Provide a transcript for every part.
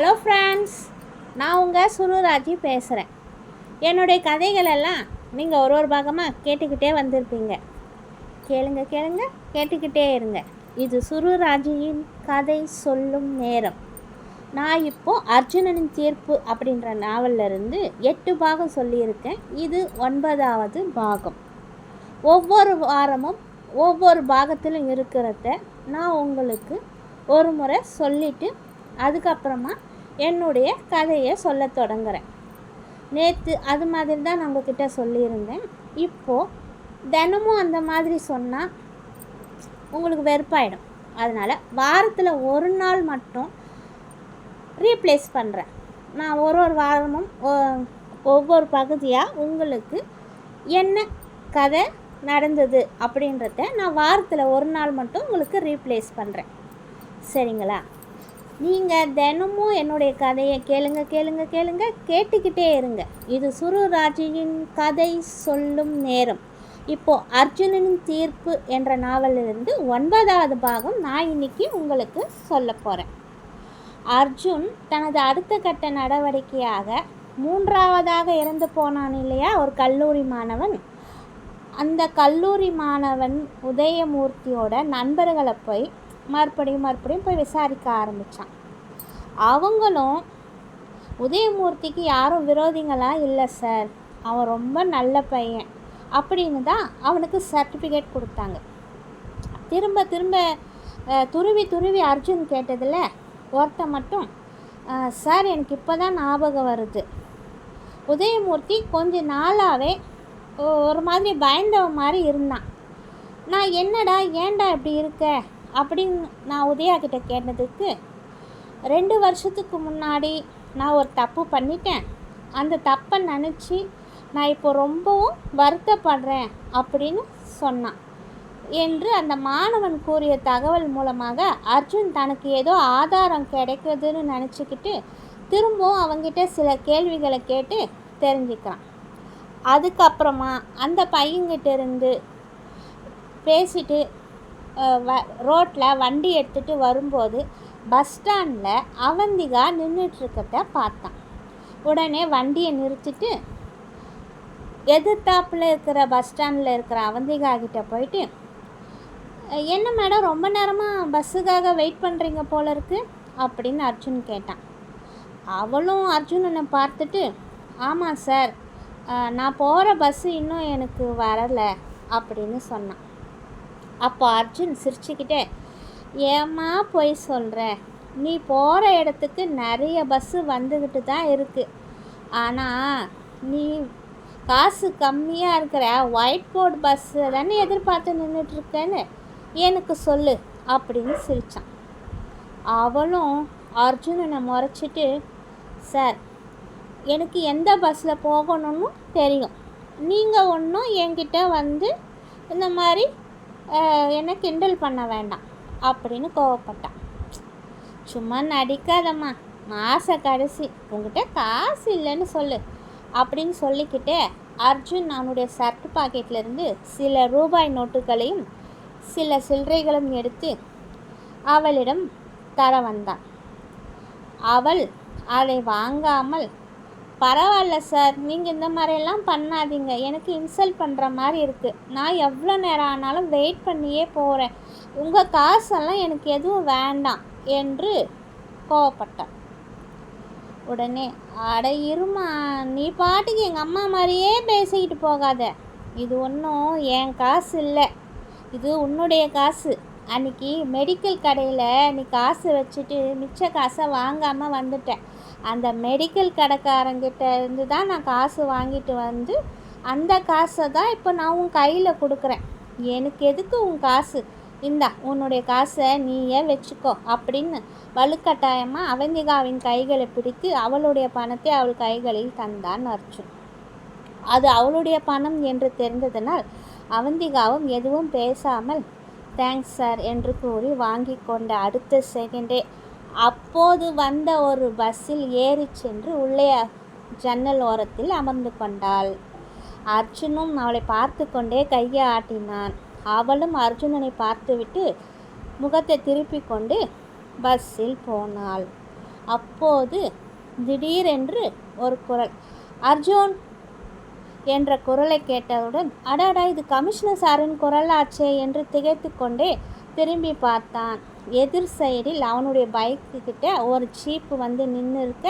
Hello friends நான் உங்கள் சுருராஜி பேசுகிறேன் என்னுடைய கதைகளெல்லாம் நீங்கள் ஒரு ஒரு பாகமாக கேட்டுக்கிட்டே வந்திருப்பீங்க. கேளுங்க கேளுங்க கேட்டுக்கிட்டே இருங்க. இது சுருராஜியின் கதை சொல்லும் நேரம். நான் இப்போது அர்ஜுனனின் தீர்ப்பு அப்படின்ற நாவலிருந்து எட்டு பாகம் சொல்லியிருக்கேன். இது ஒன்பதாவது பாகம். ஒவ்வொரு வாரமும் ஒவ்வொரு பாகத்திலும் இருக்கிறத நான் உங்களுக்கு ஒரு முறை சொல்லிவிட்டு அதுக்கப்புறமா என்னுடைய கதையை சொல்ல தொடங்குறேன். நேற்று அது மாதிரி தான் நான் உங்ககிட்ட சொல்லியிருந்தேன். இப்போது தினமும் அந்த மாதிரி சொன்னால் உங்களுக்கு வெறுப்பாயிடும். அதனால் வாரத்தில் ஒரு நாள் மட்டும் ரீப்ளேஸ் பண்ணுறேன் நான் ஒரு ஒரு வாரமும் ஒவ்வொரு பகுதியாக உங்களுக்கு என்ன கதை நடந்தது அப்படின்றத நான் வாரத்தில் ஒரு நாள் மட்டும் உங்களுக்கு ரீப்ளேஸ் பண்ணுறேன் சரிங்களா? நீங்கள் தினமும் என்னுடைய கதையை கேளுங்க கேளுங்க கேளுங்க கேட்டுக்கிட்டே இருங்க. இது சுருராஜியின் கதை சொல்லும் நேரம். இப்போது அர்ஜுனனின் தீர்ப்பு என்ற நாவலிலிருந்து ஒன்பதாவது பாகம் நான் இன்னைக்கு உங்களுக்கு சொல்ல போகிறேன் அர்ஜுன் தனது அடுத்த கட்ட நடவடிக்கையாக மூன்றாவதாக இறந்து போனான் இல்லையா? ஒரு கல்லூரி மாணவன். அந்த கல்லூரி மாணவன் உதயமூர்த்தியோட நண்பர்களை போய் மறுபடியும் மறுபடியும் போய் விசாரிக்க ஆரம்பித்தான் அவங்களும் உதயமூர்த்திக்கு யாரும் விரோதிங்களா இல்லை சார் அவன் ரொம்ப நல்ல பையன். அப்படின்னு தான் அவனுக்கு சர்டிஃபிகேட் கொடுத்தாங்க. திரும்ப திரும்ப துருவி துருவி அர்ஜுன் கேட்டதில் ஒருத்தன் மட்டும் சார் எனக்கு இப்போ தான் ஞாபகம் வருது. உதயமூர்த்தி கொஞ்ச நாளாகவே ஒரு மாதிரி பயந்தவன் மாதிரி இருந்தான். நான் என்னடா ஏன்டா இப்படி இருக்க? அப்படின்னு நான் உதயா கிட்ட கேட்டதுக்கு ரெண்டு வருஷத்துக்கு முன்னாடி நான் ஒரு தப்பு பண்ணிட்டேன். அந்த தப்பை நினச்சி நான் இப்போ ரொம்பவும் வருத்தப்படுறேன் அப்படின்னு சொன்னான். என்று அந்த மாணவன் கூறிய தகவல் மூலமாக அர்ஜுன் தனக்கு ஏதோ ஆதாரம் கிடைக்குதுன்னு நினச்சிக்கிட்டு திரும்பவும் அவங்கிட்ட சில கேள்விகளை கேட்டு தெரிஞ்சுக்கிறான். அதுக்கப்புறமா அந்த பையன்கிட்ட இருந்து பேசிட்டு வ ரோட்டில் வண்டி எடுத்துகிட்டு வரும்போது பஸ் ஸ்டாண்டில் அவந்திகா நின்றுட்டுருக்கத பார்த்தான் உடனே வண்டியை நிறுத்திட்டு எதிர்த்தாப்பில் இருக்கிற பஸ் ஸ்டாண்டில் இருக்கிற அவந்திகா கிட்டே போயிட்டு என்ன மேடம் ரொம்ப நேரமாக பஸ்ஸுக்காக வெயிட் பண்ணுறீங்க போல இருக்குது அப்படின்னு அர்ஜுன் கேட்டான். அவளும் அர்ஜுனனை பார்த்துட்டு ஆமாம் சார் நான் போகிற பஸ்ஸு இன்னும் எனக்கு வரலை அப்படின்னு சொன்னான். அப்போ அர்ஜுன் சிரிச்சுக்கிட்டே ஏம்மா போய் சொல்கிற நீ போகிற இடத்துக்கு நிறைய பஸ்ஸு வந்துக்கிட்டு தான் இருக்குது ஆனால் நீ காசு கம்மியாக இருக்கிற ஒயிட் போர்டு பஸ்ஸு தானே எதிர்பார்த்து நின்றுட்டுருக்கேன்னு எனக்கு சொல்லு அப்படின்னு சிரித்தான் அவளும் அர்ஜுனனை முறைச்சிட்டு சார் எனக்கு எந்த பஸ்ஸில் போகணும்னு தெரியும். நீங்கள் ஒன்றும் என்கிட்ட வந்து இந்த மாதிரி என்னை கிண்டல் பண்ண வேண்டாம் அப்படின்னு கோவப்பட்டான். சும்மா நடிக்காதம்மா மாத கடைசி உங்ககிட்ட காசு இல்லைன்னு சொல்லு அப்படின்னு சொல்லிக்கிட்டே அர்ஜுன் அவனுடைய சர்ட் பாக்கெட்லேருந்து சில ரூபாய் நோட்டுகளையும் சில சில்லறைகளும் எடுத்து அவளிடம் தர வந்தான். அவள் அதை வாங்காமல் பரவாயில்ல சார். நீங்கள் இந்த மாதிரியெல்லாம் பண்ணாதீங்க. எனக்கு இன்சல்ட் பண்ணுற மாதிரி இருக்குது நான் எவ்வளோ நேரம் ஆனாலும் வெயிட் பண்ணியே போகிறேன் உங்கள் காசெல்லாம் எனக்கு எதுவும் வேண்டாம் என்று கோவப்பட்டான் உடனே அட இருமா நீ பாட்டுக்கு எங்கள் அம்மா மாதிரியே பேசிக்கிட்டு போகாத. இது ஒன்றும் என் காசு இல்லை. இது உன்னுடைய காசு. அன்னைக்கு மெடிக்கல் கடையில் நீ காசு வச்சுட்டு மிச்ச காசை வாங்காமல் வந்துட்டேன். அந்த மெடிக்கல் கடைக்காரங்கிட்ட இருந்து தான் நான் காசு வாங்கிட்டு வந்து அந்த காசை தான் இப்போ நான் உன் கையில் கொடுக்குறேன். எனக்கு எதுக்கு உன் காசு? இந்தா உன்னுடைய காசை நீயே வச்சுக்கோ அப்படின்னு வலுக்கட்டாயமாக அவந்திகாவின் கைகளை பிடித்து அவளுடைய பணத்தை அவள் கைகளில் தந்தான் அர்ஜுன். அது அவளுடைய பணம் என்று தெரிந்ததனால் அவந்திகாவும் எதுவும் பேசாமல் தேங்க்ஸ் சார் என்று கூறி வாங்கி கொண்ட அடுத்த செகண்டே அப்போது வந்த ஒரு பஸ்ஸில் ஏறி சென்று உள்ளே ஜன்னல் ஓரத்தில் அமர்ந்து கொண்டாள். அர்ஜுனும் அவளை பார்த்து கொண்டே கையை ஆட்டினான் அவளும் அர்ஜுனனை பார்த்துவிட்டு முகத்தை திருப்பி கொண்டு பஸ்ஸில் போனாள். அப்போது திடீரென்று ஒரு குரல் அர்ஜுன்! என்ற குரலை கேட்டவுடன் அடாடா இது கமிஷனர் சாரின் குரலாச்சே என்று திகைத்து கொண்டே திரும்பி பார்த்தான். எதிர் சைடில் அவனுடைய பைக்கு கிட்ட ஒரு ஜீப்பு வந்து நின்று இருக்க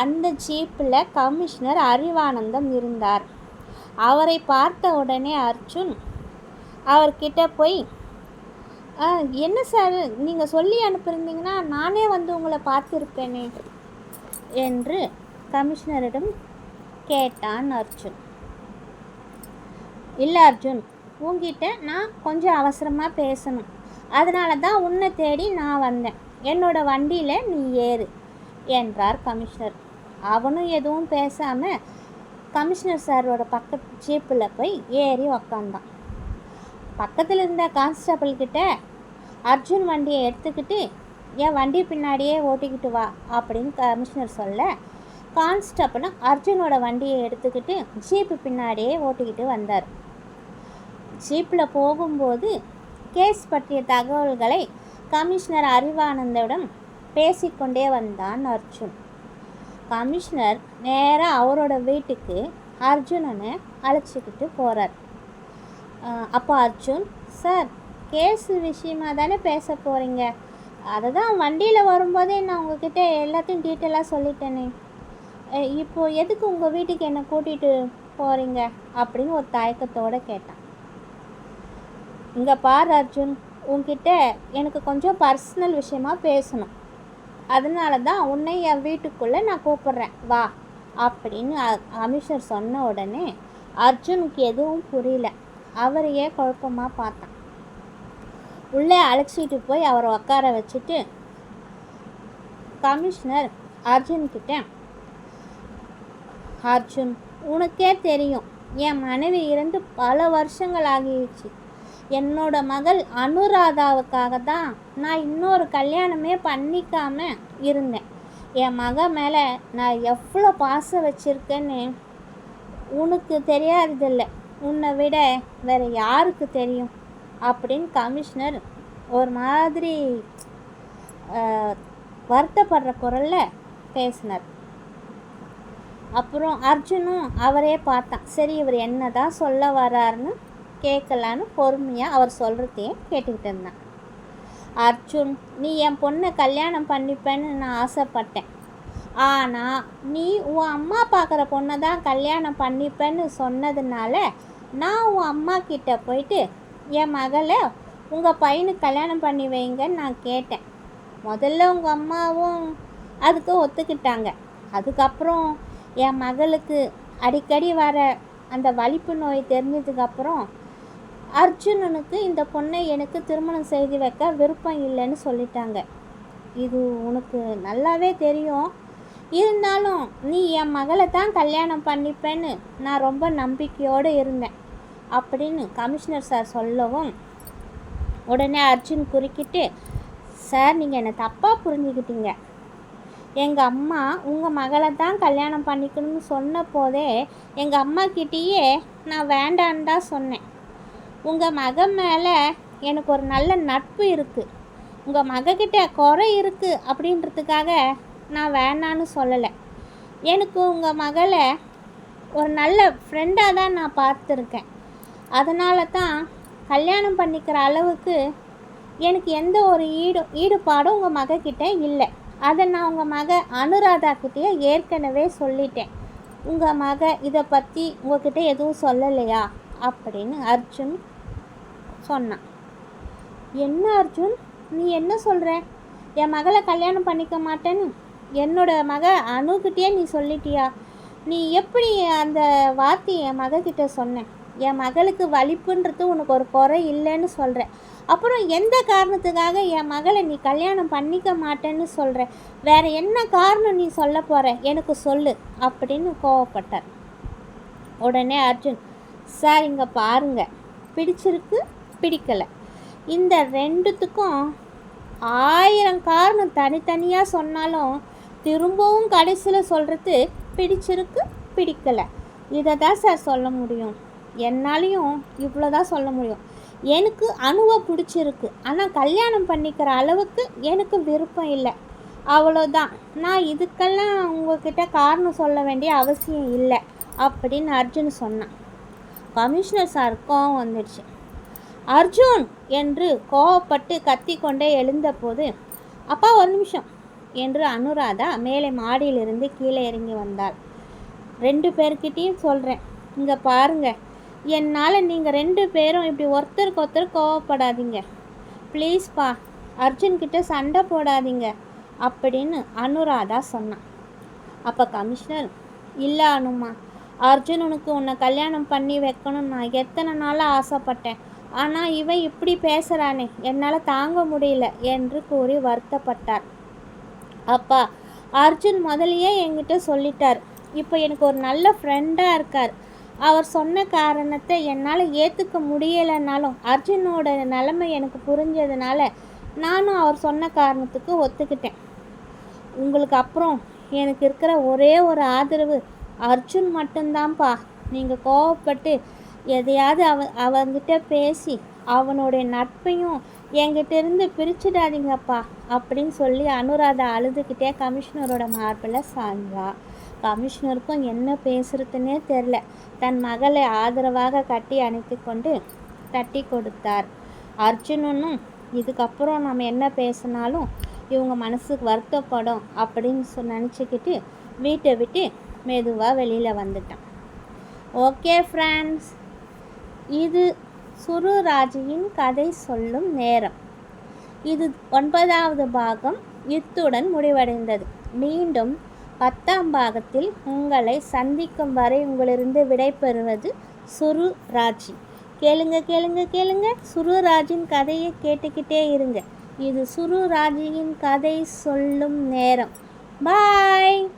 அந்த ஜீப்பில் கமிஷனர் அறிவானந்தம் இருந்தார். அவரை பார்த்த உடனே அர்ஜுன் அவர்கிட்ட போய் என்ன சார் நீங்கள் சொல்லி அனுப்பியிருந்தீங்கன்னா நானே வந்து உங்களை பார்த்துருப்பேனே என்று கமிஷனரிடம் கேட்டான் அர்ஜுன். இல்லை அர்ஜுன் உங்ககிட்ட நான் கொஞ்சம் அவசரமாக பேசணும். அதனால தான் உன்னை தேடி நான் வந்தேன். என்னோட வண்டியில் நீ ஏறு என்றார் கமிஷனர். அவனும் எதுவும் பேசாமல் கமிஷனர் சாரோட பக்கத்து ஜீப்பில் போய் ஏறி உக்காந்தான். பக்கத்தில் இருந்த கான்ஸ்டபிள் கிட்ட அர்ஜுன் வண்டியை எடுத்துக்கிட்டு என் வண்டி பின்னாடியே ஓட்டிக்கிட்டு வா அப்படின்னு கமிஷனர் சொல்ல கான்ஸ்டபிளும் அர்ஜுனோட வண்டியை எடுத்துக்கிட்டு ஜீப்பு பின்னாடியே ஓட்டிக்கிட்டு வந்தார். ஜீப்பில் போகும்போது கேஸ் பற்றிய தகவல்களை கமிஷனர் அறிவானந்தவிடம் பேசிக்கொண்டே வந்தான் அர்ஜுன். கமிஷனர் நேராக அவரோட வீட்டுக்கு அர்ஜுனனை அழைச்சிக்கிட்டு போகிறார் அப்போ அர்ஜுன் சார் கேஸ் விஷயமாக தானே பேச போகிறீங்க அதை தான் வண்டியில் வரும்போதே நான் உங்ககிட்ட எல்லாத்தையும் டீட்டெயிலாக சொல்லிட்டேனே. இப்போது எதுக்கு உங்கள் வீட்டுக்கு என்னை கூட்டிகிட்டு போகிறீங்க அப்படின்னு ஒரு தயக்கத்தோடு கேட்டான். இங்கே பார் அர்ஜுன் உன்கிட்ட எனக்கு கொஞ்சம் பர்சனல் விஷயமா பேசணும். அதனால தான் உன்னை என் வீட்டுக்குள்ளே நான் கூப்பிட்றேன். வா அப்படின்னு அமிஷர் சொன்ன உடனே அர்ஜுனுக்கு எதுவும் புரியல. அவரையே குழப்பமாக பார்த்தான். உள்ளே அழைச்சிட்டு போய் அவரை உட்கார வச்சுட்டு கமிஷனர் அர்ஜுன்கிட்ட அர்ஜுன் உனக்கே தெரியும் என் மனைவி இருந்து பல வருஷங்கள் ஆகிடுச்சு. என்னோட மகள் அனுராதாவுக்காக தான் நான் இன்னொரு கல்யாணமே பண்ணிக்காம இருந்தேன். என் மக மேலே நான் எவ்வளோ பாசம் வச்சுருக்கேன்னு உனக்கு தெரியாததில்லை. உன்னை விட வேற யாருக்கு தெரியும்? அப்படின்னு கமிஷனர் ஒரு மாதிரி வருத்தப்படுற குரலில் பேசினார். அப்புறம் அர்ஜுனும் அவரே பார்த்தான். சரி இவர் என்ன தான் சொல்ல வராருன்னு கேட்கலான்னு பொறுமையாக அவர் சொல்கிறதையே கேட்டுக்கிட்டு இருந்தான். அர்ஜுன் நீ என் பொண்ணை கல்யாணம் பண்ணிப்பேன்னு நான் ஆசைப்பட்டேன். ஆனால் நீ உன் அம்மா பார்க்குற பொண்ணை தான் கல்யாணம் பண்ணிப்பேன்னு சொன்னதுனால நான் உன் அம்மா கிட்ட போயிட்டு என் மகளை உங்கள் பையனுக்கு கல்யாணம் பண்ணி வைங்கன்னு நான் கேட்டேன். முதல்ல உங்கள் அம்மாவும் அதுக்கு ஒத்துக்கிட்டாங்க. அதுக்கப்புறம் என் மகளுக்கு அடிக்கடி வர அந்த வலிப்பு நோய் தெரிஞ்சதுக்கப்புறம் அர்ஜுனனுக்கு இந்த பொண்ணை எனக்கு திருமணம் செய்து வைக்க விருப்பம் இல்லைன்னு சொல்லிட்டாங்க. இது உனக்கு நல்லாவே தெரியும். இருந்தாலும் நீ என் மகளை தான் கல்யாணம் பண்ணிப்பேன்னு நான் ரொம்ப நம்பிக்கையோடு இருந்தேன் அப்படின்னு கமிஷனர் சார் சொல்லவும் உடனே அர்ஜுன் குறுக்கிட்டு சார் நீங்கள் என்னை தப்பாக புரிஞ்சுக்கிட்டீங்க. எங்கள் அம்மா உங்கள் மகளை தான் கல்யாணம் பண்ணிக்கணும்னு சொன்ன போதே எங்கள் அம்மா கிட்டேயே நான் வேண்டான்னு தான் சொன்னேன். உங்கள் மகன் மேலே எனக்கு ஒரு நல்ல நட்பு இருக்குது உங்கள் மகக்கிட்ட குறை இருக்குது அப்படின்றதுக்காக நான் வேணான்னு சொல்லலை. எனக்கு உங்கள் மகளை ஒரு நல்ல ஃப்ரெண்டாக தான் நான் பார்த்துருக்கேன். அதனால தான் கல்யாணம் பண்ணிக்கிற அளவுக்கு எனக்கு எந்த ஒரு ஈடு ஈடுபாடும் உங்கள் மகக்கிட்ட இல்லை. அதை நான் உங்கள் மக அனுராதாக்கிட்டேயே ஏற்கனவே சொல்லிட்டேன். உங்கள் மக இதை பற்றி உங்ககிட்ட எதுவும் சொல்லலையா? அப்படின்னு அர்ஜுன் சொன்னான். என்ன அர்ஜுன்? நீ என்ன சொல்கிற என் மகளை கல்யாணம் பண்ணிக்க மாட்டேன்னு என்னோட மக அணுகிட்டே நீ சொல்லிட்டியா? நீ எப்படி அந்த வார்த்தையை என் மகக்கிட்ட சொன்னேன் என் மகளுக்கு வலிப்புன்றது உனக்கு ஒரு குறை இல்லைன்னு சொல்கிற அப்புறம் எந்த காரணத்துக்காக என் மகளை நீ கல்யாணம் பண்ணிக்க மாட்டேன்னு சொல்கிற வேற என்ன காரணம் நீ சொல்ல போகிற எனக்கு சொல்லு அப்படின்னு கோவப்பட்டார். உடனே அர்ஜுன் சார் இங்கே பாருங்கள் பிடிச்சிருக்கு பிடிக்கலை. இந்த ரெண்டுத்துக்கும் ஆயிரம் காரணம் தனித்தனியாக சொன்னாலும் திரும்பவும் கடைசியில் சொல்கிறது பிடிச்சிருக்கு பிடிக்கலை. இதை தான் சார் சொல்ல முடியும். என்னாலையும் இவ்வளோ தான் சொல்ல முடியும். எனக்கு அணுவை பிடிச்சிருக்கு. ஆனால் கல்யாணம் பண்ணிக்கிற அளவுக்கு எனக்கு விருப்பம் இல்லை. அவ்வளோதான் நான் இதுக்கெல்லாம் உங்ககிட்ட காரணம் சொல்ல வேண்டிய அவசியம் இல்லை அப்படின்னு அர்ஜுன் சொன்னான். கமிஷனர் சார் கோவம் வந்துடுச்சு. அர்ஜுன் என்று கோவப்பட்டு கத்திக்கொண்டே எழுந்தபோது அப்பா ஒரு நிமிஷம் என்று அனுராதா மேலே மாடியிலிருந்து கீழே இறங்கி வந்தாள். ரெண்டு பேர்கிட்டையும் சொல்கிறேன் இங்கே பாருங்கள் என்னால் நீங்கள் ரெண்டு பேரும் இப்படி ஒருத்தருக்கு ஒருத்தர் கோவப்படாதீங்க. ப்ளீஸ்ப்பா அர்ஜுன்கிட்ட சண்டை போடாதீங்க அப்படின்னு அனுராதா சொன்னான். அப்போ கமிஷனர் இல்லை அனுமா அர்ஜுனனுக்கு உன்னை கல்யாணம் பண்ணி வைக்கணும்னு நான் எத்தனை நாளாக ஆசைப்பட்டேன். ஆனால் இவன் இப்படி பேசுகிறானே என்னால் தாங்க முடியல என்று கூறி வருத்தப்பட்டார். அப்பா அர்ஜுன் முதலியே என்கிட்ட சொல்லிட்டார். இப்போ எனக்கு ஒரு நல்ல ஃப்ரெண்டாக இருக்கார். அவர் சொன்ன காரணத்தை என்னால் ஏற்றுக்க முடியலைனாலும் அர்ஜுனோட நிலைமை எனக்கு புரிஞ்சதுனால நானும் அவர் சொன்ன காரணத்துக்கு ஒத்துக்கிட்டேன். உங்களுக்கு அப்புறம் எனக்கு இருக்கிற ஒரே ஒரு ஆதரவு அர்ஜுன் மட்டும்தான்ப்பா. நீங்கள் கோவப்பட்டு எதையாவது அவ அவங்கிட்ட பேசி அவனுடைய நட்பையும் என்கிட்ட இருந்து பிரிச்சிடாதீங்கப்பா அப்படின்னு சொல்லி அனுராதா அழுதுகிட்டே கமிஷனரோட மார்பில் சாய்ந்தா கமிஷனருக்கும் என்ன பேசுறதுன்னே தெரில தன் மகளை ஆதரவாக கட்டி அணைத்து கொண்டு தட்டி கொடுத்தார். அர்ஜுனனும் இதுக்கப்புறம் நம்ம என்ன பேசினாலும் இவங்க மனசுக்கு வருத்தப்படும் அப்படின்னு சொ நினச்சிக்கிட்டு வீட்டை விட்டு மெதுவாக வெளியில் வந்துட்டான். ஓகே ஃப்ரெண்ட்ஸ் இது சுருராஜியின் கதை சொல்லும் நேரம். இது ஒன்பதாவது பாகம். இத்துடன் முடிவடைந்தது. மீண்டும் பத்தாம் பாகத்தில் உங்களை சந்திக்கும் வரை உங்களிருந்து விடைபெறுவது சுரு ராஜி கேளுங்க கேளுங்க கேளுங்க. சுரு ராஜின் கதையை கேட்டுக்கிட்டே இருங்க. இது சுரு ராஜியின் கதை சொல்லும் நேரம். பாய்